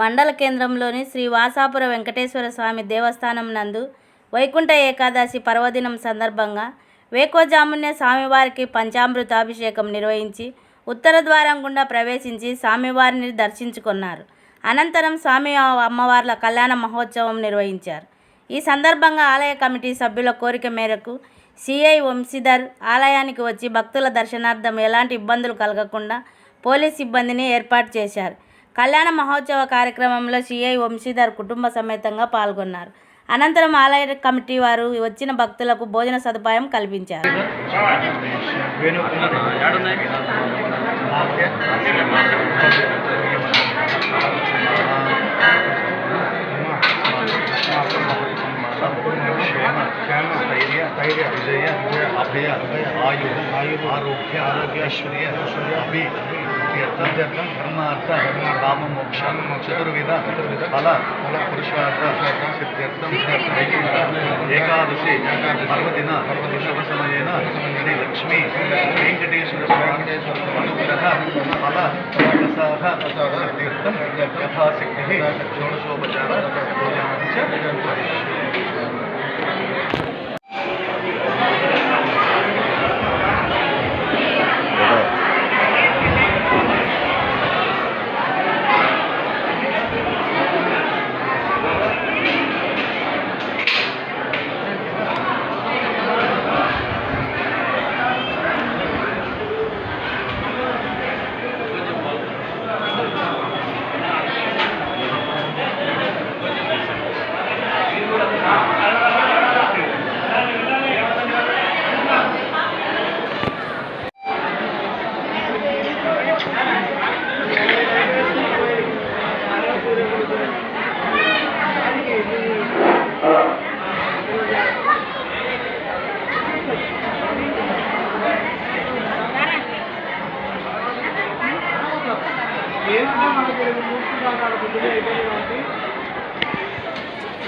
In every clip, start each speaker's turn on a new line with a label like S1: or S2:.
S1: మండల కేంద్రంలోని శ్రీ వాసాపుర వెంకటేశ్వర స్వామి దేవస్థానం నందు వైకుంఠ ఏకాదశి పర్వదినం సందర్భంగా వేకోజామునే స్వామివారికి పంచామృతాభిషేకం నిర్వహించి ఉత్తర ద్వారం గుండా ప్రవేశించి స్వామివారిని దర్శించుకున్నారు. అనంతరం స్వామి అమ్మవార్ల కళ్యాణ మహోత్సవం నిర్వహించారు. ఈ సందర్భంగా ఆలయ కమిటీ సభ్యుల కోరిక మేరకు సిఐ వంశీధర్ ఆలయానికి వచ్చి భక్తుల దర్శనార్థం ఎలాంటి ఇబ్బందులు కలగకుండా పోలీస్ సిబ్బందిని ఏర్పాటు చేశారు. కళ్యాణ మహోత్సవ కార్యక్రమంలో సిఐ వంశీధర్ కుటుంబ సమేతంగా పాల్గొన్నారు. అనంతరం ఆలయ కమిటీ వారు వచ్చిన భక్తులకు భోజన సదుపాయం కల్పించారు.
S2: అభయ ఆయు ఆరోగ్య ఆరోగ్య ఐశ్వర్య ఐశ్వర్య అభి ಯತ್ನತ್ಯರ್ಥ ಧರ್ಮ ಅರ್ಥ, ಧರ್ಮ ಕಾಮ ಮೋಕ್ಷ ಚತುರ್ವಿಧ ಫಲ ಫಲ, ಪುರುಷಾರ್ಥ ಸಿದ್ಧಾರ್ಥ ಏಕಾದಶಿ, ಪರ್ವದಿನ ಶುಭ ಸಮಯೇನ, ಶ್ರೀ ಲಕ್ಷ್ಮೀ,
S3: ವೆಂಕಟೇಶ್ವರ ಅನುಗ್ರಹ, ಫಲ, ಪ್ರಸಾದ ಪ್ರಸಾದ ತೀರ್ಥ ಯಥಾಸಕ್ತಿ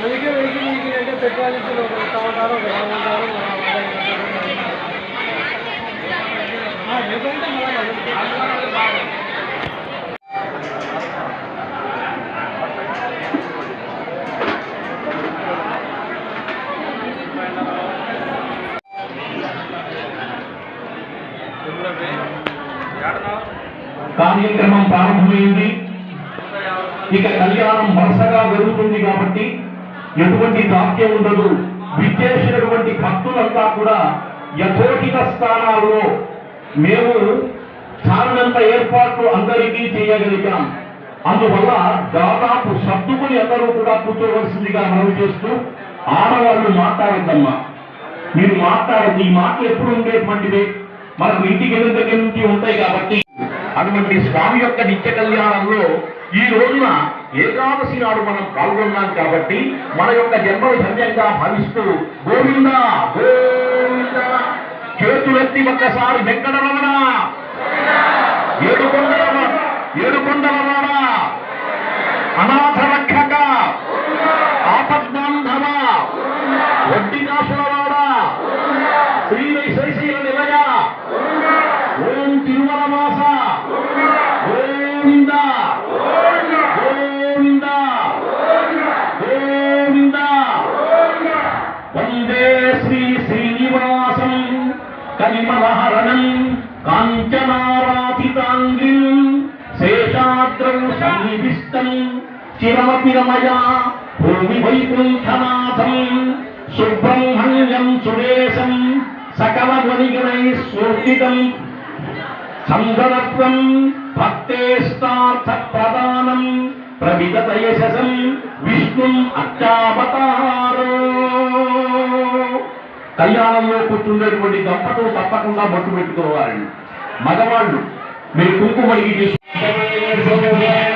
S3: అందుకే వెహికల్ వెహికల్ అంటే పెట్రోల్ ఇంజిన్ ఒక ఒక
S4: కార్యక్రమం ప్రారంభమైంది. ఇక కళ్యాణం వరుసగా జరుగుతుంది కాబట్టి ఎటువంటి జాప్యం ఉండదు. విచ్చేసినటువంటి భక్తులంతా కూడా యథోచిత స్థానాల్లో మేము చాలినంత ఏర్పాట్లు అందరికీ చేయగలిగాం. అందువల్ల దాదాపు సర్దుకుని అందరూ కూడా కూర్చోవలసిందిగా మనవి చేస్తూ ఆడవాళ్ళు మాట్లాడద్దమ్మా. మీరు మాట్లాడద్దు. ఈ మాట ఎప్పుడు ఉండేటువంటిది మనకు ఇంటికి వెళ్ళిన దగ్గర నుంచి ఉంటాయి కాబట్టి. అటువంటి స్వామి యొక్క నిత్య కళ్యాణంలో ఈ రోజున ఏకాదశి నాడు మనం పాల్గొన్నాం కాబట్టి మన యొక్క జన్మను ధన్యంగా భావిస్తూ గోవింద గోవింద. చేతులెత్తి ఒక్కసారి వెంకటరమణ. ఏడుకొండల ఏడుకొండలవాడ అనాథ కాంచనారాధితాంగిం శేషాద్రం సన్నిధిష్టం చిరమపి రమయా భూమి వైకుంఠనాథం సుబ్రహ్మణ్యం సురేశం సకల వనిగణై స్ఫూర్తితం సంగణత్వం భక్తేష్టార్థ ప్రదానం ప్రవిదత యశసం విష్ణుం అర్చావతారో కళ్యాణంలో కూర్చుండేటువంటి దంపతులు తప్పకుండా బొట్టు పెట్టుకోవాలి. మగవాళ్ళు. మీరు కుంకుమడికి తీసుకుంటారు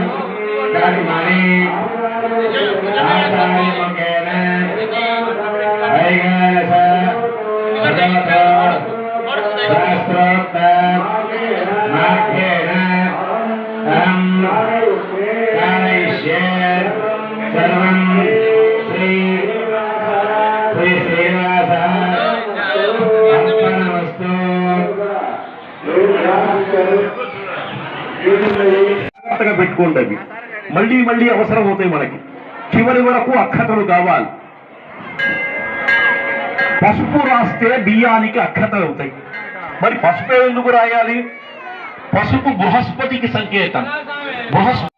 S4: ಬಿಟ್ಕೊಂಡಾಗಿ మళ్ళీ మళ్ళీ అవసరం అవుతాయి మనకి. చివరి వరకు అక్షతలు కావాలి. పసుపు రాస్తే బియ్యానికి అక్షతలు అవుతాయి. మరి పసుపు ఎందుకు రాయాలి? పసుపు బృహస్పతికి సంకేతం. బృహస్పతి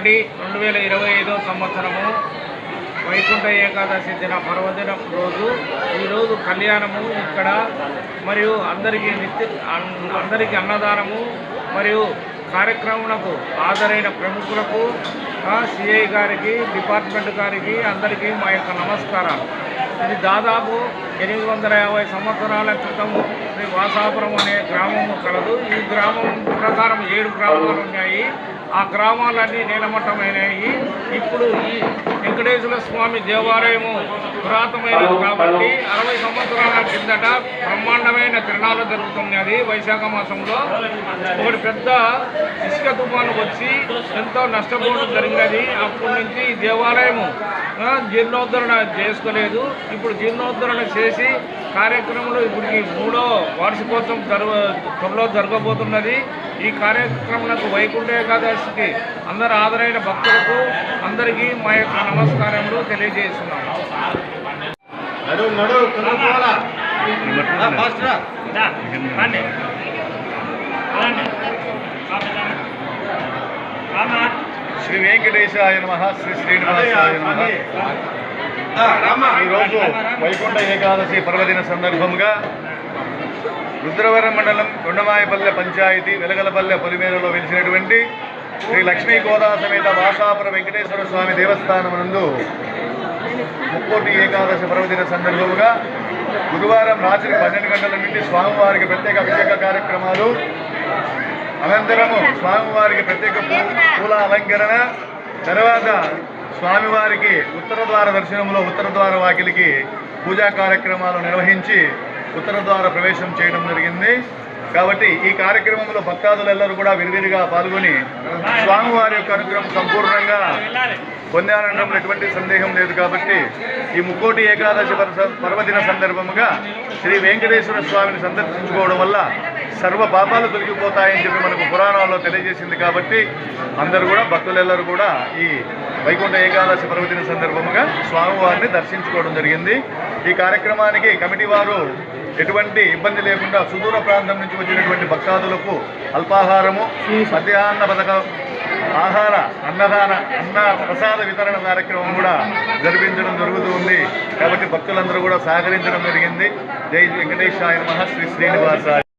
S3: ఒకటి రెండు వేల ఇరవై ఐదో సంవత్సరము వైకుంఠ ఏకాదశి దిన పర్వదిన రోజు. ఈరోజు కళ్యాణము ఇక్కడ మరియు అందరికీ నిత్య అందరికీ అన్నదానము మరియు కార్యక్రమాలకు హాజరైన ప్రముఖులకు సిఐ గారికి డిపార్ట్మెంట్ గారికి అందరికీ మా యొక్క నమస్కారాలు. ఇది దాదాపు ఎనిమిది వందల యాభై సంవత్సరాల క్రితం శ్రీ వాసాపురం అనే గ్రామము కలదు. ఈ గ్రామం ప్రకారం ఏడు గ్రామాలు ఉన్నాయి. ఆ గ్రామాలన్నీ నీలమట్టమైనవి ఇప్పుడు ఈ వెంకటేశ్వర స్వామి దేవాలయము పురాతనమైనది కాబట్టి అరవై సంవత్సరాల కిందట బ్రహ్మాండమైన తిరణాలు జరుగుతున్నది వైశాఖ మాసంలో ఒకటి పెద్ద ఇసుక తుఫాను వచ్చి ఎంతో నష్టపోవడం జరిగినది. అప్పటి నుంచి దేవాలయము జీర్ణోద్ధరణ చేసుకోలేదు. ఇప్పుడు జీర్ణోద్ధరణ చేసి కార్యక్రమంలో ఇప్పటికి మూడో వార్షికోత్సవం జరగ త్వరలో జరగబోతున్నది. ఈ కార్యక్రమాలకు వైకుంఠ ఏకాదశికి అందరు హాజరైన భక్తులకు అందరికీ మా యొక్క నమస్కారములు తెలియజేస్తున్నాము.
S2: రా. శ్రీ వెంకటేశాయ నమ శ్రీ శ్రీనివాసాయ నమ. ఈరోజు వైకుంఠ ఏకాదశి పర్వదిన సందర్భంగా రుద్రవరం మండలం కొండమాయపల్లె పంచాయతీ వెలగలపల్లె పొలిమేరలో వెలిసినటువంటి శ్రీ లక్ష్మీ గోదా సమేత వాసాపుర వెంకటేశ్వర స్వామి దేవస్థానం నందు ముక్కోటి ఏకాదశి పర్వదిన సందర్భముగా గురువారం రాత్రి పన్నెండు గంటల నుండి స్వామివారికి ప్రత్యేక అభిషేక కార్యక్రమాలు. అనంతరము స్వామివారికి ప్రత్యేక పూల అలంకరణ. తర్వాత స్వామివారికి ఉత్తర ద్వార దర్శనంలో ఉత్తర ద్వార వాకిలికి పూజా కార్యక్రమాలు నిర్వహించి ఉత్తర ద్వార ప్రవేశం చేయడం జరిగింది. కాబట్టి ఈ కార్యక్రమంలో భక్తాదులెల్లరూ కూడా విరివిరిగా పాల్గొని స్వామివారి యొక్క అనుగ్రహం సంపూర్ణంగా పొందానడంలో ఎటువంటి సందేహం లేదు కాబట్టి ఈ ముక్కోటి ఏకాదశి పర్వదిన సందర్భముగా శ్రీ వెంకటేశ్వర స్వామిని సందర్శించుకోవడం వల్ల సర్వ పాపాలు తొలగిపోతాయని చెప్పి మనకు పురాణాల్లో తెలియజేసింది కాబట్టి అందరూ కూడా భక్తులెల్లరూ కూడా ఈ వైకుంఠ ఏకాదశి పర్వదిన సందర్భముగా స్వామివారిని దర్శించుకోవడం జరిగింది. ఈ కార్యక్రమానికి కమిటీ వారు ఎటువంటి ఇబ్బంది లేకుండా సుదూర ప్రాంతం నుంచి వచ్చినటువంటి భక్తాదులకు అల్పాహారము మధ్యాహ్న పథకం ఆహార అన్నదాన అన్న ప్రసాద వితరణ కార్యక్రమం కూడా జరిపించడం జరుగుతూ ఉంది. కాబట్టి భక్తులందరూ కూడా సహకరించడం జరిగింది. జై వెంకటేశాయ నమః. శ్రీ శ్రీనివాసాయ